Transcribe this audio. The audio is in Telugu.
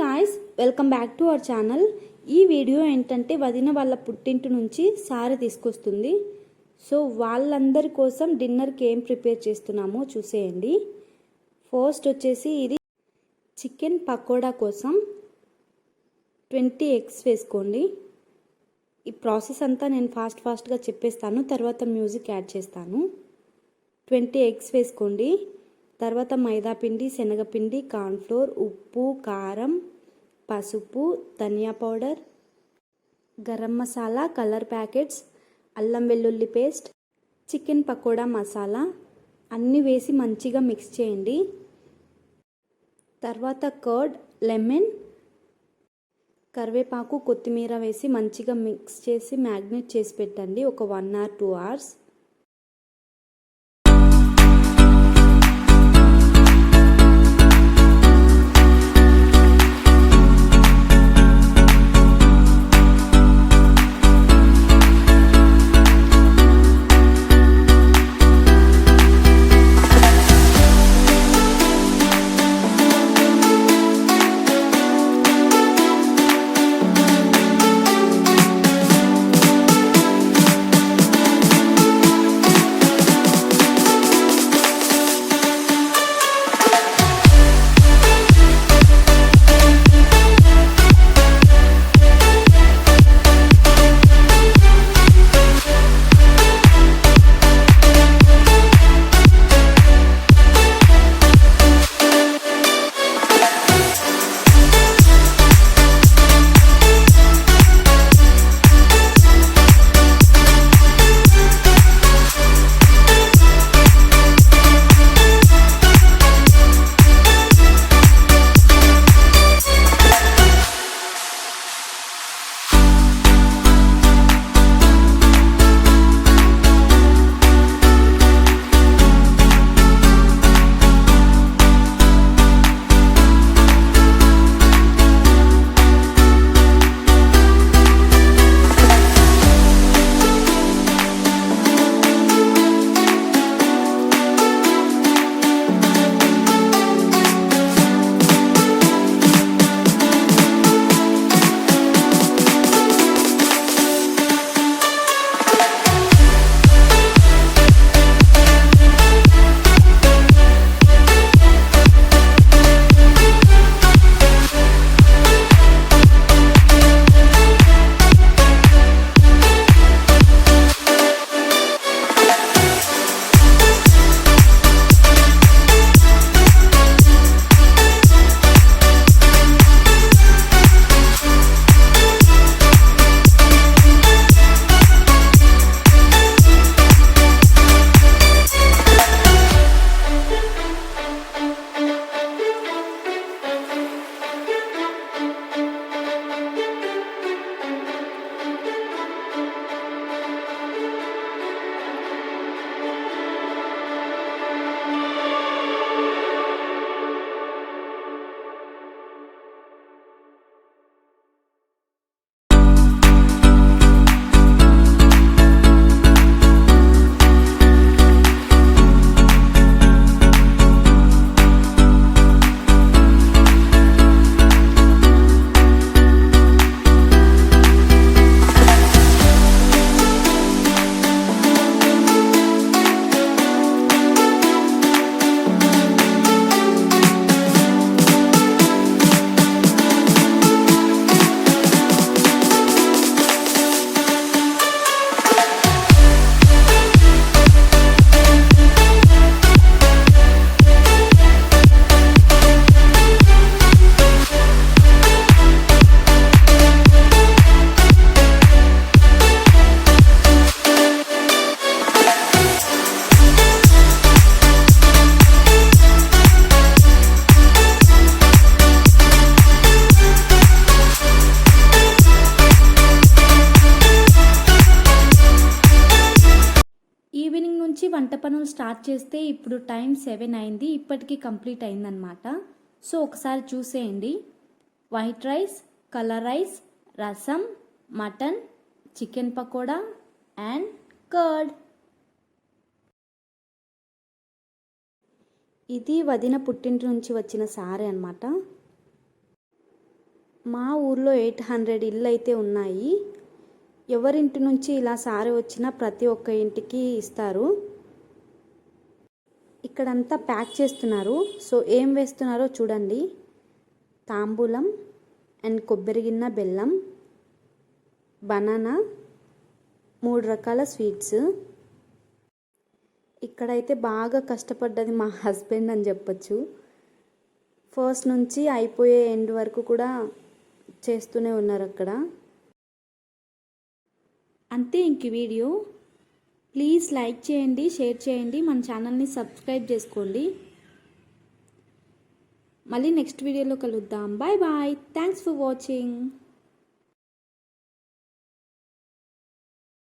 Guys welcome back to our channel ఈ వీడియో ఏంటంటే వదిన వాళ్ళ పుట్టింటి నుంచి సారి తీసుకొస్తుంది. సో వాళ్ళందరి కోసం డిన్నర్కి ఏం ప్రిపేర్ చేస్తున్నామో చూసేయండి. ఫస్ట్ వచ్చేసి ఇది చికెన్ పకోడా కోసం ట్వంటీ ఎగ్స్ వేసుకోండి. ఈ ప్రాసెస్ అంతా నేను ఫాస్ట్ ఫాస్ట్గా చెప్పేస్తాను. తర్వాత మ్యూజిక్ యాడ్ చేస్తాను. ట్వంటీ ఎగ్స్ వేసుకోండి. తర్వాత మైదాపిండి శనగపిండి కార్న్ఫ్లోర్ ఉప్పు కారం పసుపు ధనియా powder garam masala colour packets అల్లం వెల్లుల్లి పేస్ట్ చికెన్ పకోడా మసాలా అన్నీ వేసి మంచిగా మిక్స్ చేయండి. తర్వాత కర్డ్ లెమన్ కరివేపాకు కొత్తిమీర వేసి మంచిగా మిక్స్ చేసి మ్యాగ్నేట్ చేసి పెట్టండి. ఒక వన్ అవర్ టూ అవర్స్ వంట పనులు స్టార్ట్ చేస్తే ఇప్పుడు టైం సెవెన్ అయింది ఇప్పటికీ కంప్లీట్ అయిందనమాట సో ఒకసారి చూసేయండి. White rice colour rice rasam mutton chicken pakoda and curd. ఇది వదిన పుట్టింటి నుంచి వచ్చిన సారీ అనమాట మా ఊర్లో ఎయిట్ హండ్రెడ్ ఇల్లు అయితే ఉన్నాయి. ఎవరింటి నుంచి ఇలా సారీ వచ్చినా ప్రతి ఒక్క ఇంటికి ఇస్తారు. ఇక్కడంతా ప్యాక్ చేస్తున్నారు. సో ఏం వేస్తున్నారో చూడండి. తాంబూలం అండ్ కొబ్బరి గిన్నె బెల్లం బనానా మూడు రకాల స్వీట్స్. ఇక్కడైతే బాగా కష్టపడ్డది మా హస్బెండ్ అని చెప్పచ్చు. ఫస్ట్ నుంచి అయిపోయే ఎండ్ వరకు కూడా చేస్తూనే ఉన్నారు అక్కడ. అంతే ఇంక వీడియో. ప్లీజ్ లైక్ చేయండి షేర్ చేయండి మన ఛానల్ని సబ్స్క్రైబ్ చేసుకోండి. మళ్ళీ నెక్స్ట్ వీడియోలో కలుద్దాం. Bye bye thanks for watching